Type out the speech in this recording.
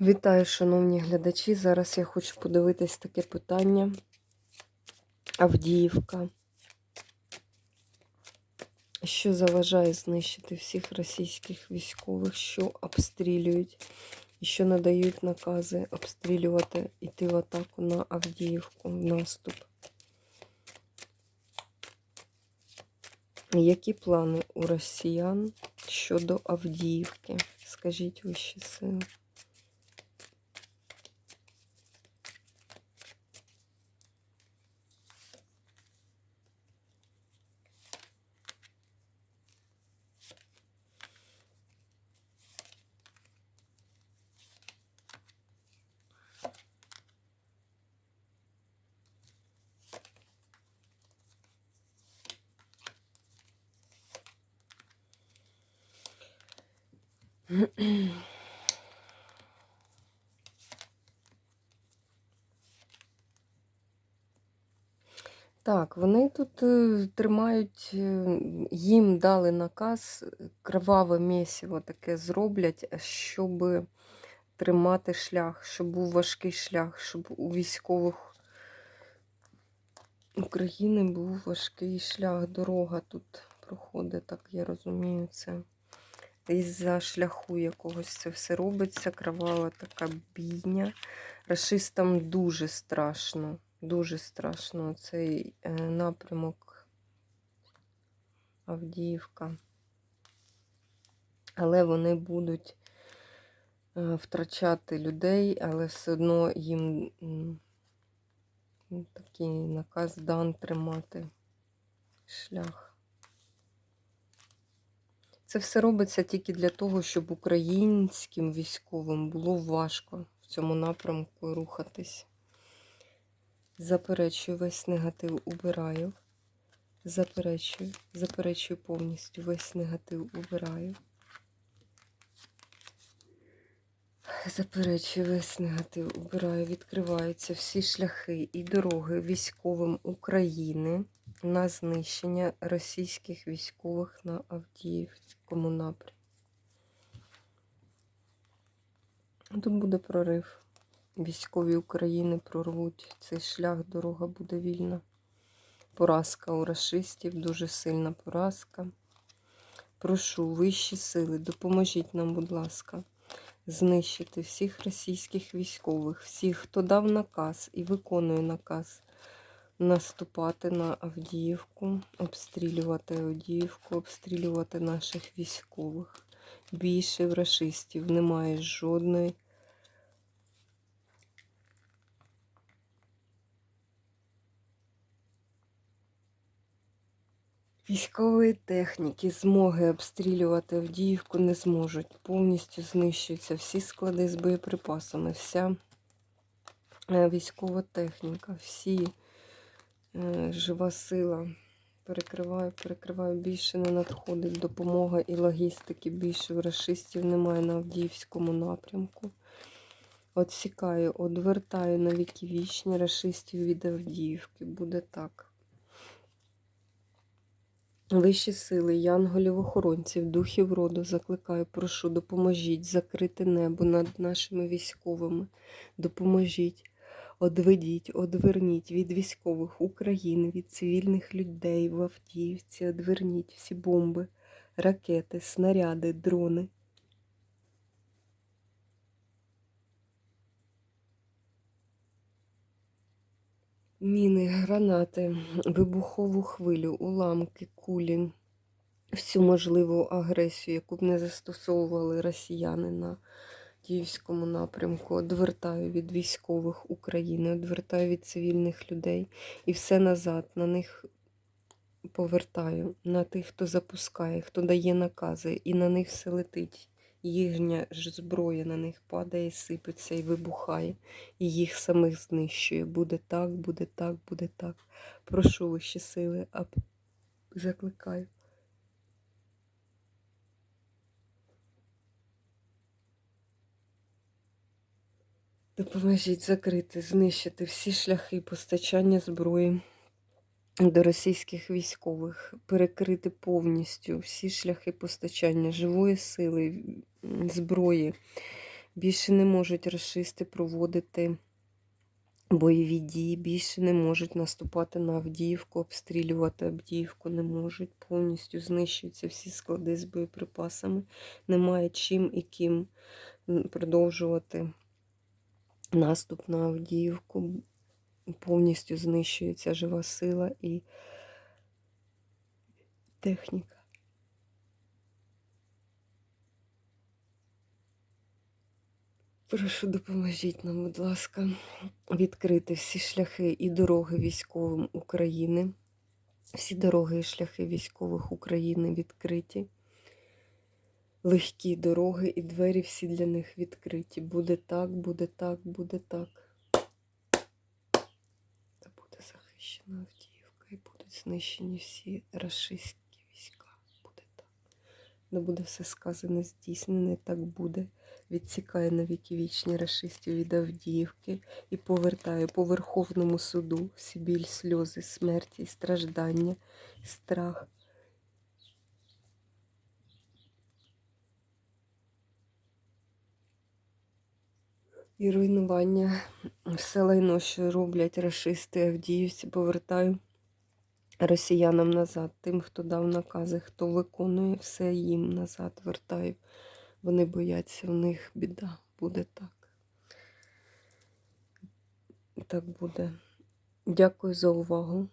Вітаю, шановні глядачі. Зараз я хочу подивитись таке питання. Авдіївка. Що заважає знищити всіх російських військових, що обстрілюють і що надають накази обстрілювати, йти в атаку на Авдіївку, в наступ? Які плани у росіян щодо Авдіївки? Скажіть вищі сили. Так, вони тут е, тримають, е, їм дали наказ е, кроваве місиво таке зроблять, щоб тримати шлях, щоб був важкий шлях, щоб у військових України був важкий шлях, дорога тут проходить, так я розумію, це із-за шляху якогось це все робиться, кровава така бійня. Рашистам дуже страшно. Дуже страшно цей е, напрямок Авдіївка. Але вони будуть е, втрачати людей, але все одно їм такий наказ дан тримати шлях. Це все робиться тільки для того, щоб українським військовим було важко в цьому напрямку рухатись. Заперечую весь негатив убираю. Заперечую, заперечую повністю весь негатив убираю. Заперечую весь негатив убираю. Відкриваються всі шляхи і дороги військовим України на знищення російських військових на Авдіївському напрямку. Тут буде прорив. Військові України прорвуть цей шлях, дорога буде вільна. Поразка у расистів, дуже сильна поразка. Прошу вищі сили, допоможіть нам, будь ласка, знищити всіх російських військових, всіх, хто дав наказ і виконує наказ наступати на Авдіївку, обстрілювати Авдіївку, обстрілювати наших військових. Більше в расистів немає жодної. Військової техніки, змоги обстрілювати Авдіївку не зможуть. Повністю знищуються всі склади з боєприпасами, вся е, військова техніка, всі жива сила. Перекриваю, перекриваю, більше не надходить допомога і логістики. Більше в расистів немає на Авдіївському напрямку. Отсікаю, одвертаю на віки вічні расистів від Авдіївки. Буде так. Вищі сили, янголів, охоронців, духів роду, закликаю, прошу, допоможіть закрити небо над нашими військовими. Допоможіть, одведіть, одверніть від військових України, від цивільних людей в Авдіївці, одверніть всі бомби, ракети, снаряди, дрони. Міни, гранати, вибухову хвилю, уламки, кулі, всю можливу агресію, яку б не застосовували росіяни на Київському напрямку, одвертаю від військових України, одвертаю від цивільних людей і все назад на них повертаю, на тих, хто запускає, хто дає накази, і на них все летить. Їхня ж зброя на них падає, сипеться і вибухає, і їх самих знищує. Буде так, буде так, буде так. Прошу вищі сили, а закликаю. Допоможіть закрити, знищити всі шляхи постачання зброї до російських військових, перекрити повністю всі шляхи постачання живої сили, зброї Більше не можуть расисти проводити бойові дії, більше не можуть наступати на Авдіївку, обстрілювати Авдіївку не можуть. Повністю знищуються всі склади з боєприпасами. Немає чим і ким продовжувати наступ на Авдіївку. Повністю знищується жива сила і техніка. Прошу, допоможіть нам, будь ласка, відкрити всі шляхи і дороги військовим України. Всі дороги і шляхи військових України відкриті. Легкі дороги і двері всі для них відкриті. Буде так, буде так, буде так. Та буде захищена Авдіївка і будуть знищені всі рашистські війська. Буде так. Не буде все сказане, здійснене, так буде. Відсікає на віки вічні рашистів від Авдіївки і повертає по Верховному суду всі біль, сльози, смерті, страждання, страх. І руйнування все лайно, що роблять рашисти Авдіївці, повертаю росіянам назад, тим, хто дав накази, хто виконує все їм назад, вертаю. Вони бояться, в них біда. Буде так. Так буде. Дякую за увагу.